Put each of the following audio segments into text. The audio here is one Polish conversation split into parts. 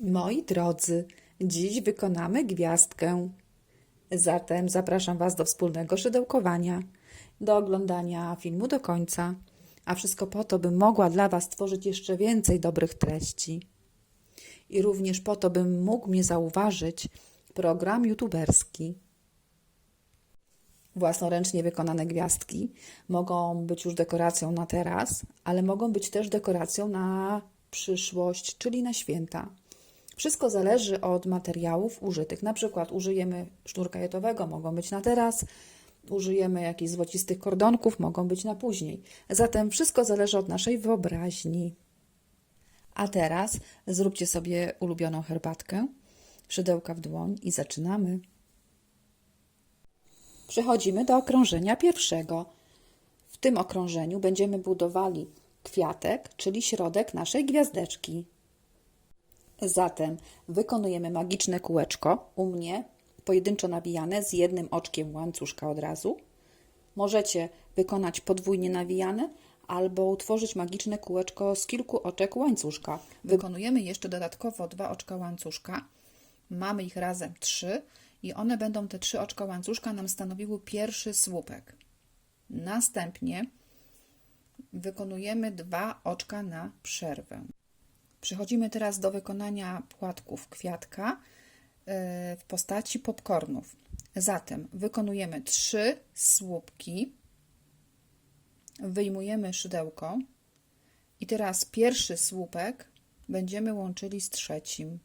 Moi drodzy, dziś wykonamy gwiazdkę. Zatem zapraszam Was do wspólnego szydełkowania, do oglądania filmu do końca, a wszystko po to, bym mogła dla Was tworzyć jeszcze więcej dobrych treści. I również po to, bym mógł mnie zauważyć program youtuberski. Własnoręcznie wykonane gwiazdki mogą być już dekoracją na teraz, ale mogą być też dekoracją na przyszłość, czyli na święta. Wszystko zależy od materiałów użytych. Na przykład użyjemy sznurka jetowego, mogą być na teraz, użyjemy jakichś złocistych kordonków, mogą być na później. Zatem wszystko zależy od naszej wyobraźni. A teraz zróbcie sobie ulubioną herbatkę, szydełka w dłoń i zaczynamy. Przechodzimy do okrążenia pierwszego. W tym okrążeniu będziemy budowali kwiatek, czyli środek naszej gwiazdeczki. Zatem wykonujemy magiczne kółeczko, u mnie pojedynczo nawijane z jednym oczkiem łańcuszka od razu. Możecie wykonać podwójnie nawijane albo utworzyć magiczne kółeczko z kilku oczek łańcuszka. Wykonujemy jeszcze dodatkowo dwa oczka łańcuszka. Mamy ich razem trzy i one będą te trzy oczka łańcuszka nam stanowiły pierwszy słupek. Następnie wykonujemy dwa oczka na przerwę. Przechodzimy teraz do wykonania płatków kwiatka e, w postaci popcornów. Zatem wykonujemy trzy słupki, wyjmujemy szydełko i teraz pierwszy słupek będziemy łączyli z trzecim.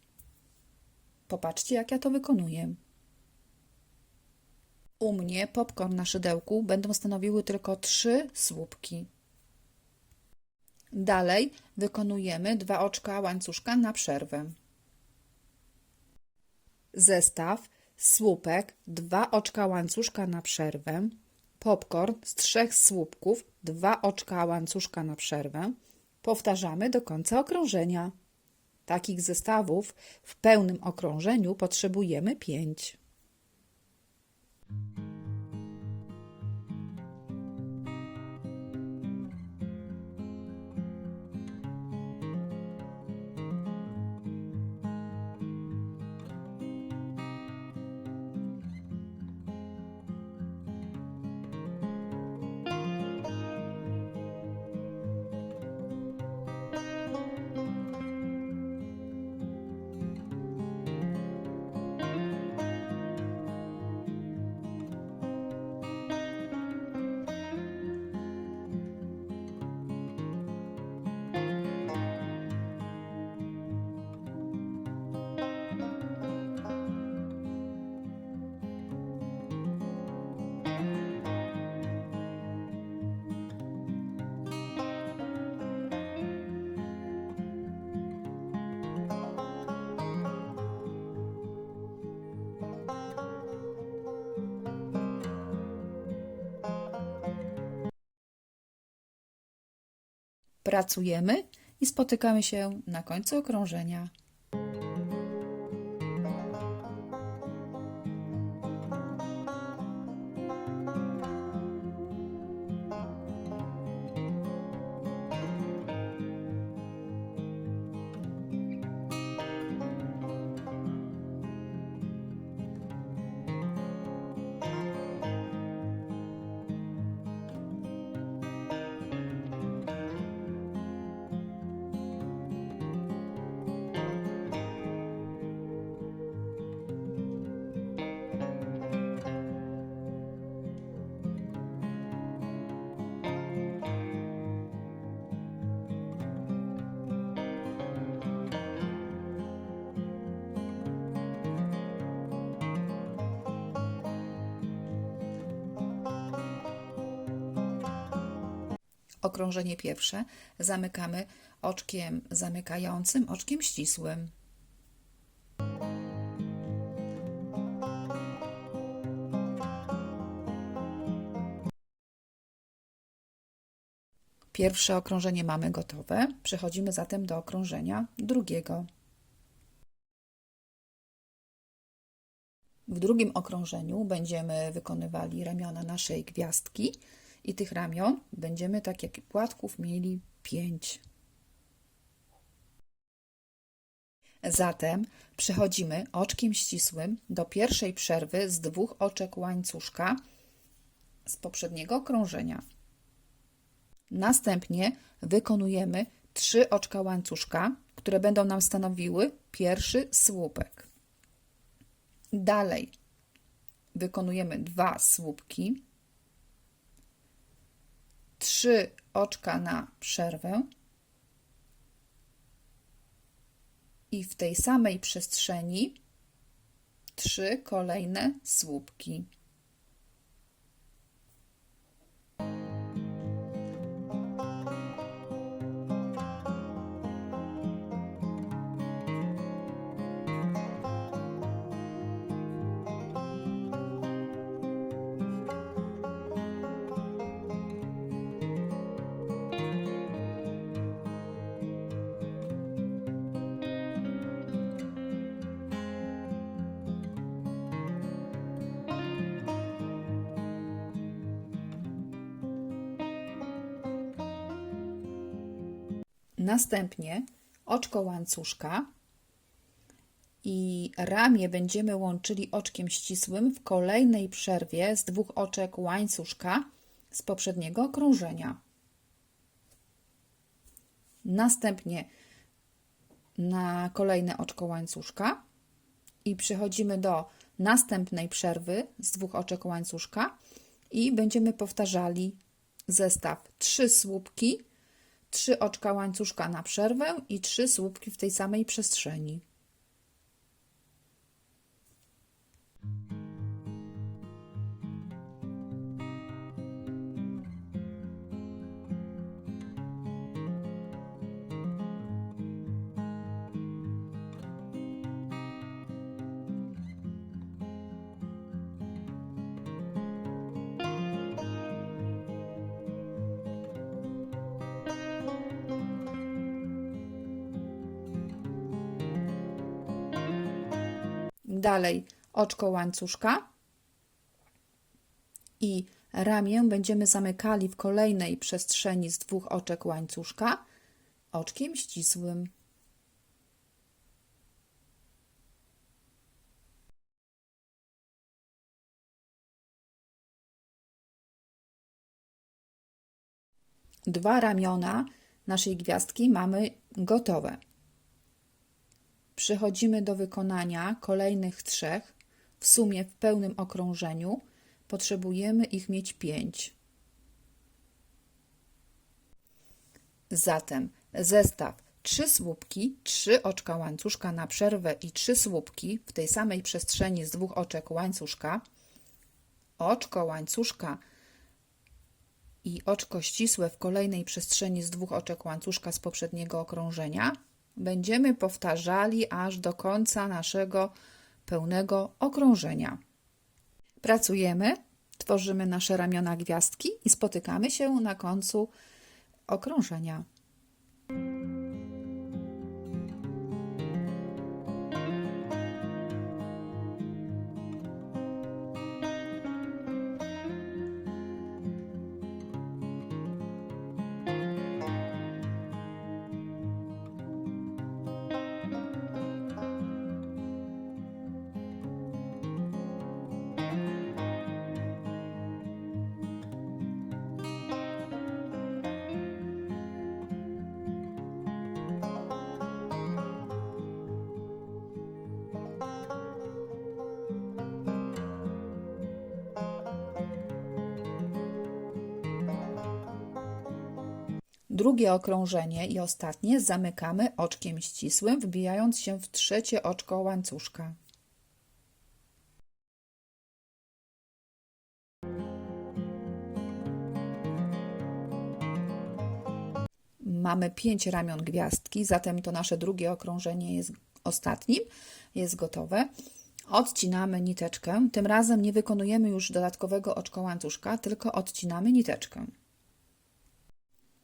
Popatrzcie, jak ja to wykonuję. U mnie popcorn na szydełku będą stanowiły tylko trzy słupki. Dalej wykonujemy dwa oczka łańcuszka na przerwę. Zestaw, słupek, dwa oczka łańcuszka na przerwę, popcorn z trzech słupków, dwa oczka łańcuszka na przerwę. Powtarzamy do końca okrążenia. Takich zestawów w pełnym okrążeniu potrzebujemy pięć. Pracujemy i spotykamy się na końcu okrążenia. Okrążenie pierwsze zamykamy oczkiem zamykającym, oczkiem ścisłym. Pierwsze okrążenie mamy gotowe. Przechodzimy zatem do okrążenia drugiego. W drugim okrążeniu będziemy wykonywali ramiona naszej gwiazdki i tych ramion będziemy, tak jak płatków, mieli pięć. Zatem przechodzimy oczkiem ścisłym do pierwszej przerwy z dwóch oczek łańcuszka z poprzedniego okrążenia. Następnie wykonujemy trzy oczka łańcuszka, które będą nam stanowiły pierwszy słupek. Dalej wykonujemy dwa słupki, trzy oczka na przerwę i w tej samej przestrzeni trzy kolejne słupki. Następnie oczko łańcuszka i ramię będziemy łączyli oczkiem ścisłym w kolejnej przerwie z dwóch oczek łańcuszka z poprzedniego okrążenia. Następnie na kolejne oczko łańcuszka i przechodzimy do następnej przerwy z dwóch oczek łańcuszka i będziemy powtarzali zestaw trzy słupki trzy oczka łańcuszka na przerwę i trzy słupki w tej samej przestrzeni. Dalej oczko łańcuszka i ramię będziemy zamykali w kolejnej przestrzeni z dwóch oczek łańcuszka oczkiem ścisłym. Dwa ramiona naszej gwiazdki mamy gotowe. Przechodzimy do wykonania kolejnych trzech. W sumie w pełnym okrążeniu potrzebujemy ich mieć pięć. Zatem zestaw trzy słupki, trzy oczka łańcuszka na przerwę i trzy słupki w tej samej przestrzeni z dwóch oczek łańcuszka, oczko łańcuszka i oczko ścisłe w kolejnej przestrzeni z dwóch oczek łańcuszka z poprzedniego okrążenia będziemy powtarzali aż do końca naszego pełnego okrążenia. Pracujemy, tworzymy nasze ramiona gwiazdki i spotykamy się na końcu okrążenia. Drugie okrążenie i ostatnie zamykamy oczkiem ścisłym, wbijając się w trzecie oczko łańcuszka. Mamy pięć ramion gwiazdki, zatem to nasze drugie okrążenie jest ostatnim, jest gotowe. Odcinamy niteczkę. Tym razem nie wykonujemy już dodatkowego oczka łańcuszka, tylko odcinamy niteczkę.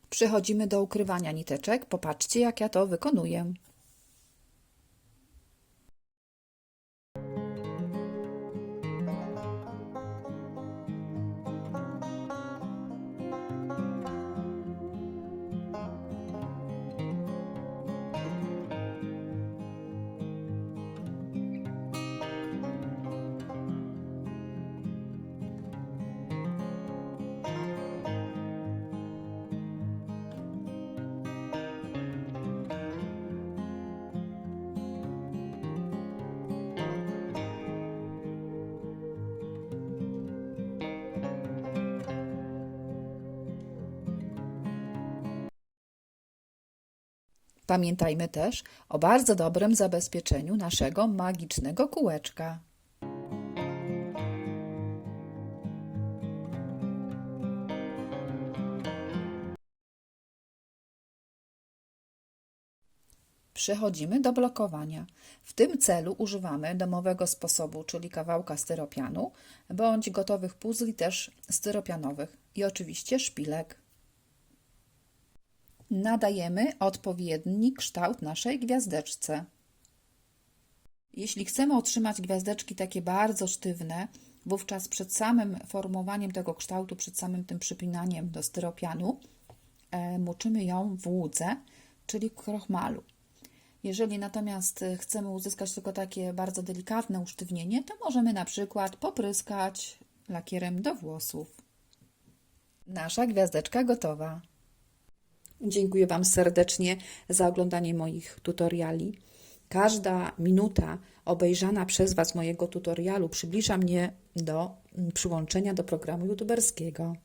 Przechodzimy do ukrywania niteczek. Popatrzcie, jak ja to wykonuję. Pamiętajmy też o bardzo dobrym zabezpieczeniu naszego magicznego kółeczka. Przechodzimy do blokowania. W tym celu używamy domowego sposobu, czyli kawałka styropianu, bądź gotowych puzli też styropianowych i oczywiście szpilek. Nadajemy odpowiedni kształt naszej gwiazdeczce. Jeśli chcemy otrzymać gwiazdeczki takie bardzo sztywne, wówczas przed samym formowaniem tego kształtu, przed samym tym przypinaniem do styropianu, e, moczymy ją w łudze, czyli krochmalu. Jeżeli natomiast e, chcemy uzyskać tylko takie bardzo delikatne usztywnienie, to możemy na przykład popryskać lakierem do włosów. Nasza gwiazdeczka gotowa. Dziękuję Wam serdecznie za oglądanie moich tutoriali. Każda minuta obejrzana przez Was mojego tutorialu przybliża mnie do mm, przyłączenia do programu youtuberskiego.